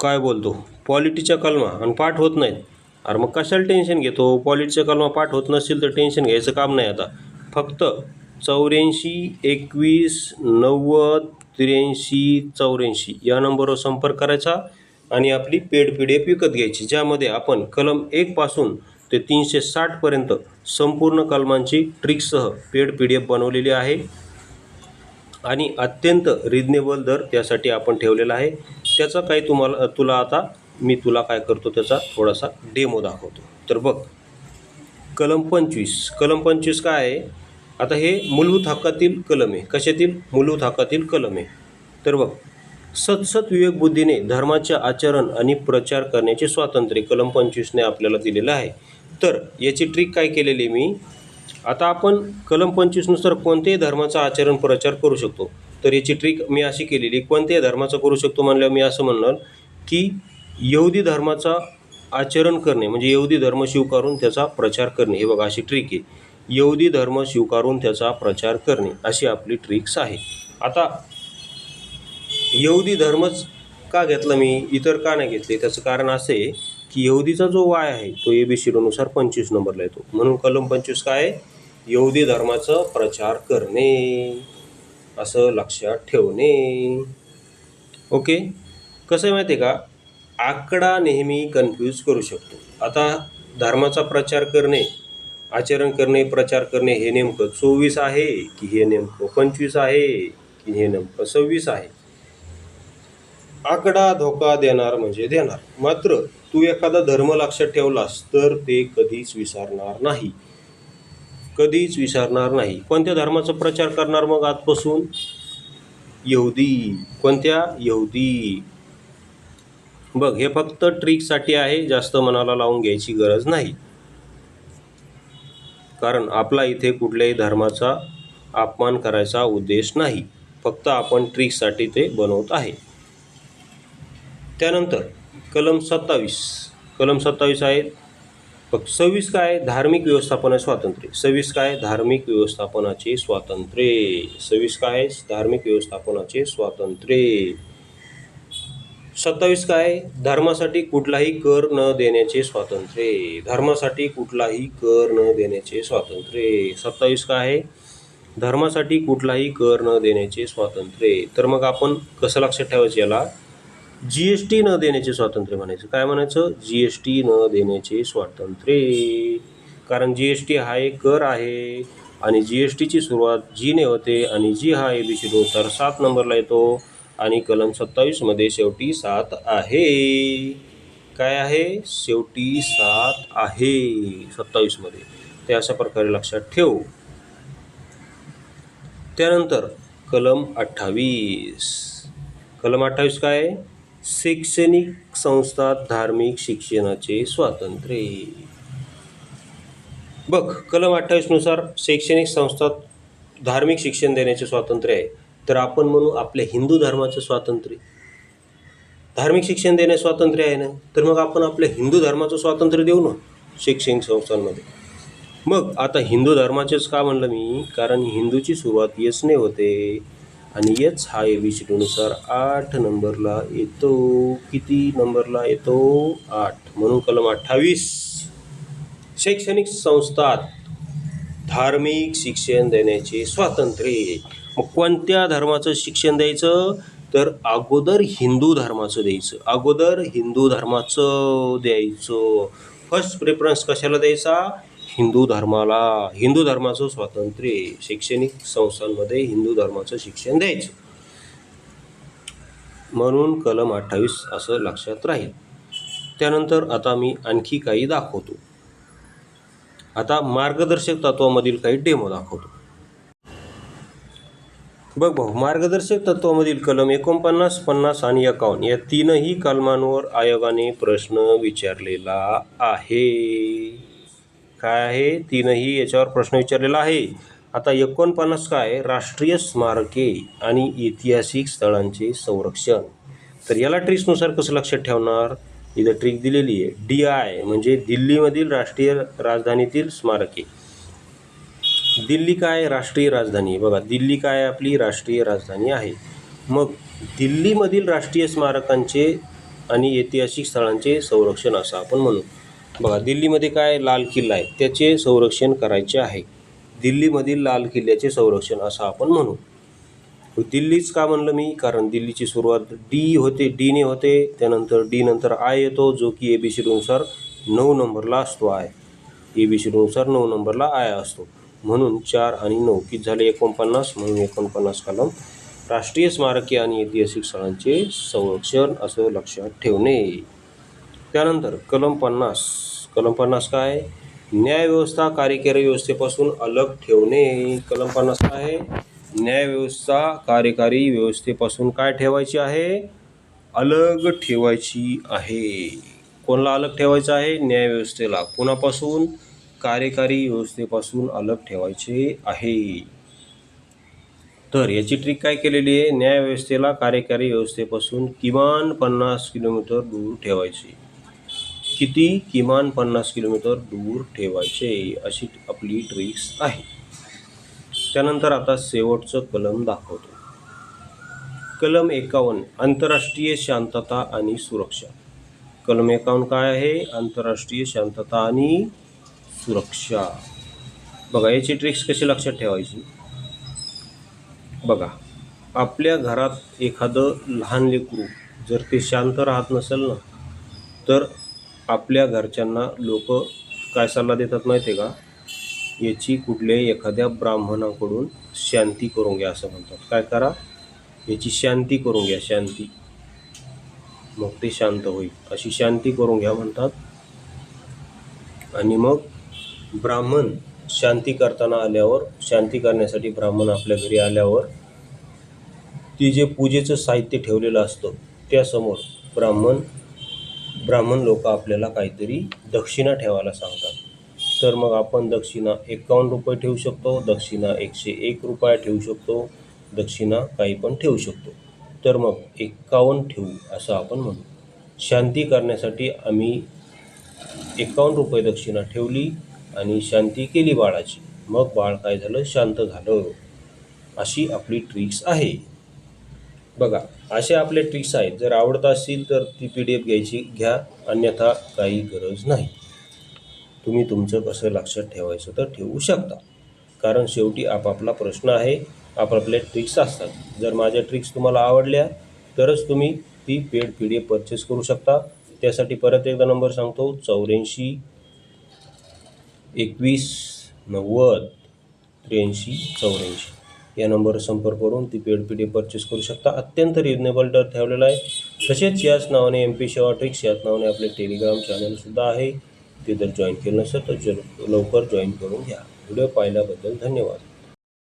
काय बोलतो? पॉलिटीच्या कलमा आणि पाठ होत नाहीत. अरे मग कशाला टेन्शन घेतो? पॉलिटीच्या कलमा पाठ होत नसेल तर टेन्शन घ्यायचं काम नाही आता. फक्त चौऱ्याऐंशी एकवीस नव्वद त्र्याऐंशी चौऱ्याऐंशी या नंबरवर संपर्क करायचा आणि आपली पेड पी डी एफ विकत घ्यायची ज्यामध्ये आपण कलम एकपासून ते तीनशे साठपर्यंत संपूर्ण कलमांची ट्रिकसह पेड पी डी एफ बनवलेली आहे. आणि अत्यंत रिजनेबल दर त्यासाठी आपण ठेवलेला आहे. त्याचा काही तुम्हाला तुला आता मी तुला काय करतो त्याचा थोडासा डेमो दाखवतो. तर बघ कलम पंचवीस. कलम पंचवीस काय आहे? आता हे मूलभूत हक्कातील कलम आहे. कशातील? मूलभूत हक्कातील कलम आहे. तर बघ सतसत विवेकबुद्धीने धर्माचे आचरण आणि प्रचार करण्याचे स्वातंत्र्य कलम पंचवीसने आपल्याला दिलेलं आहे. तर याची ट्रिक काय केलेली मी? आता आपण कलम पंचवीसनुसार कोणत्याही धर्माचा आचरण प्रचार करू शकतो. तर याची ट्रिक मी अशी केलेली कोणत्याही धर्माचा करू शकतो म्हणल्यावर मी असं म्हणणार की यहुदी धर्माचा आचरण करणे म्हणजे यहुदी धर्म स्वीकारून त्याचा प्रचार करणे हे बघा अशी ट्रिक आहे. यहुदी धर्म स्वीकारून त्याचा प्रचार करणे अशी आपली ट्रिक्स आहे. आता यहुदी धर्मच का घेतला मी? इतर का नाही घेतले? त्याचं कारण असं आहे की यहुदीचा जो वाय आहे तो ए बी सीडोनुसार पंचवीस नंबरला येतो. म्हणून कलम पंचवीस काय आहे? यहुदी धर्माचा प्रचार करणे. असं लक्षात ठेवणे. ओके? कसं आहे माहिती आहे का? आकडा नेहमी कन्फ्यूज करू शकतो. आता धर्माचा प्रचार करणे आचरण करणे प्रचार करणे हे नेमकं चोवीस आहे की हे नेमकं पंचवीस आहे की हे नेमकं सव्वीस आहे? आकडा धोका देणार म्हणजे देणार. मात्र तू एखादा धर्म लक्षात ठेवलास तर ते कधीच विसरणार नाही. कधीच विसरणार नाही. कोणत्या धर्माचा प्रचार करणार मग आजपासून? यहुदी. कोणत्या? यहुदी. बघ हे फक्त ट्रिकसाठी आहे जास्त मनाला लावून घ्यायची गरज नाही. कारण आपला इथे कुठल्याही धर्माचा अपमान करायचा उद्देश नाही. फक्त आपण ट्रिकसाठी ते बनवत आहे. त्यानंतर कलम सत्तावीस. कलम सत्तावीस आहेत. बघ सव्वीस काय? धार्मिक व्यवस्थापना स्वातंत्र्य. सव्वीस काय? धार्मिक व्यवस्थापनाचे स्वातंत्र्य. सव्वीस काय? धार्मिक व्यवस्थापनाचे स्वातंत्र्य. सत्तावीस काय? धर्मासाठी कुठलाही कर न देण्याचे स्वातंत्र्य. धर्मासाठी कुठलाही कर न देण्याचे स्वातंत्र्य. सत्तावीस काय? आहे धर्मासाठी कुठलाही कर न देण्याचे स्वातंत्र्य. तर मग आपण कसं लक्षात ठेवायचं याला? जी एस टी न देण्याचे स्वातंत्र्य म्हणायचं. काय म्हणायचं? जी एस टी न देण्याचे स्वातंत्र्य. कारण जी एस टी हा एक कर आहे आणि जी एस टीची सुरुवात जीने होते आणि जी हा ए बी सीनुसार सात नंबरला येतो आणि कलम सत्तावीसमध्ये शेवटी सात आहे. काय आहे? शेवटी सात आहे सत्तावीसमध्ये ते अशा प्रकारे लक्षात ठेवू. त्यानंतर कलम अठ्ठावीस. कलम अठ्ठावीस काय आहे? शैक्षणिक संस्था धार्मिक शिक्षणाचे स्वातंत्र्य. बघ कलम अठ्ठावीसनुसार शैक्षणिक संस्था धार्मिक शिक्षण देण्याचे स्वातंत्र्य आहे. तर आपण म्हणू आपल्या हिंदू धर्माचं स्वातंत्र्य. धार्मिक शिक्षण देण्याचे स्वातंत्र्य आहे ना? तर मग आपण आपल्या हिंदू धर्माचं स्वातंत्र्य देऊ ना शैक्षणिक संस्थांमध्ये. मग आता हिंदू धर्माचेच का म्हणलं मी? कारण हिंदूची सुरुवात येचने होते. आणि येच हा ए बी सी टीनुसार आठ नंबरला येतो. किती नंबरला येतो? आठ. म्हणून कलम अठ्ठावीस. शैक्षणिक संस्थात धार्मिक शिक्षण देण्याचे स्वातंत्र्य मग कोणत्या धर्माचं शिक्षण द्यायचं? तर अगोदर हिंदू धर्माचं द्यायचं. अगोदर हिंदू धर्माचं द्यायचं. फर्स्ट प्रेफरन्स कशाला द्यायचा? हिंदू धर्माला हिंदू धर्माचं स्वातंत्र्य शैक्षणिक संस्थांमध्ये हिंदू धर्माचं शिक्षण द्यायचं. म्हणून कलम अठ्ठावीस असं लक्षात राहील. त्यानंतर आता मी आणखी काही दाखवतो. आता मार्गदर्शक तत्वामधील काही डेमो दाखवतो. बघ भाऊ मार्गदर्शक तत्वामधील कलम एकोणपन्नास पन्नास आणि एकावन्न या तीनही कलमांवर आयोगाने प्रश्न विचारलेला आहे. काय आहे? तीनही याच्यावर प्रश्न विचारलेला आहे. आता एकोणपन्नास काय? राष्ट्रीय स्मारके आणि ऐतिहासिक स्थळांचे संरक्षण. तर याला ट्रिक्सनुसार कसं लक्षात ठेवणार? इथं ट्रिक दिलेली आहे. डी आय म्हणजे दिल्लीमधील राष्ट्रीय राजधानीतील स्मारके. दिल्ली काय? राष्ट्रीय राजधानी. आहे बघा दिल्ली काय आपली? राष्ट्रीय राजधानी आहे. मग दिल्लीमधील राष्ट्रीय स्मारकांचे आणि ऐतिहासिक स्थळांचे संरक्षण असं आपण म्हणू. बघा दिल्लीमध्ये काय लाल किल्ला आहे त्याचे संरक्षण करायचे आहे. दिल्लीमधील लाल किल्ल्याचे संरक्षण असं आपण म्हणू. दिल्लीच का म्हणलं मी? कारण दिल्लीची सुरुवात डी होते डीने होते त्यानंतर डी नंतर आय येतो जो की ए बी सीनुसार नऊ नंबरला असतो आय. ए बी सीनुसार नऊ नंबरला आय असतो. म्हणून चार आणि नऊ की झाले? एकोणपन्नास. म्हणून एकोणपन्नास कलम राष्ट्रीय स्मारके आणि ऐतिहासिक स्थळांचे संरक्षण असं लक्षात ठेवणे. त्यानंतर कलम पन्नास. कलम पन्नास काय? न्यायव्यवस्था कार्यकारी व्यवस्थेपासून अलग ठेवणे. कलम पन्नास काय? आहे न्यायव्यवस्था कार्यकारी व्यवस्थेपासून काय ठेवायची आहे? अलग ठेवायची आहे. कोणाला अलग ठेवायचं आहे? न्यायव्यवस्थेला. कोणापासून? कार्यकारी व्यवस्थेपासून अलग ठेवायचे आहे. तर याची ट्रिक काय केलेली आहे? न्यायव्यवस्थेला कार्यकारी व्यवस्थेपासून किमान पन्नास किलोमीटर दूर ठेवायची. किती किमान पन्नास किलोमीटर दूर ठेवायचे अशी आपली ट्रिक्स आहे. त्यानंतर आता शेवटचं कलम दाखवतो. कलम एकावन्न आंतरराष्ट्रीय शांतता आणि सुरक्षा. कलम एकावन्न काय आहे? आंतरराष्ट्रीय शांतता आणि सुरक्षा. बघा याची ट्रिक्स कशी लक्षात ठेवायची? बघा आपल्या घरात एखादं लहान लेकरू जर ते शांत राहत नसेल ना तर आपल्या घरच्यांना लोक काय सल्ला देतात माहिती आहे का? याची कुठल्याही एखाद्या ब्राह्मणाकडून शांती करून घ्या असं म्हणतात. काय करा? याची शांती करून घ्या शांती. मग ते शांत होईल. अशी शांती करून घ्या म्हणतात. आणि मग ब्राह्मण शांती करताना आल्यावर शांती करण्यासाठी ब्राह्मण आपल्या घरी आल्यावर ती जे पूजेचं साहित्य ठेवलेलं असतं त्यासमोर ब्राह्मण ब्राह्मण लोक आपल्याला काहीतरी दक्षिणा ठेवायला सांगतात. तर मग आपण दक्षिणा एकावन्न रुपये ठेवू शकतो दक्षिणा एकशे एक रुपया ठेवू शकतो दक्षिणा काही पण ठेवू शकतो. तर मग एकावन्न ठेवू असं आपण म्हणू. शांती करण्यासाठी आम्ही एकावन्न रुपये दक्षिणा ठेवली आणि शांती केली बाळाची. मग बाळ काय झालं? शांत झालं. अशी आपली ट्रिक्स आहे. बघा असे आपले ट्रिक्स आहेत. जर आवडत असतील तर ती पी डी एफ घ्यायची घ्या. अन्यथा काही गरज नाही. तुम्ही तुमचं कसं लक्षात ठेवायचं तर ठेवू शकता. कारण शेवटी आपापला प्रश्न आहे आपापले ट्रिक्स असतात. जर माझ्या ट्रिक्स तुम्हाला आवडल्या तरच तुम्ही ती paid P D F purchase करू शकता. त्यासाठी परत एकदा नंबर सांगतो. चौऱ्याऐंशी एकवीस नव्वद त्र्याऐंशी चौऱ्याऐंशी. या नंबरवर संपर्क करून ती पेड पी डी परचेस करू शकता. अत्यंत रिजनेबल दर ठेवलेला आहे. तसेच याच नावाने एम पी सेवा ट्रिक्स याच नावाने आपले टेलिग्राम चॅनलसुद्धा आहे. ते जर जॉईन केलं नसेल तर जर लवकर जॉईन करून घ्या. व्हिडिओ पाहिल्याबद्दल धन्यवाद.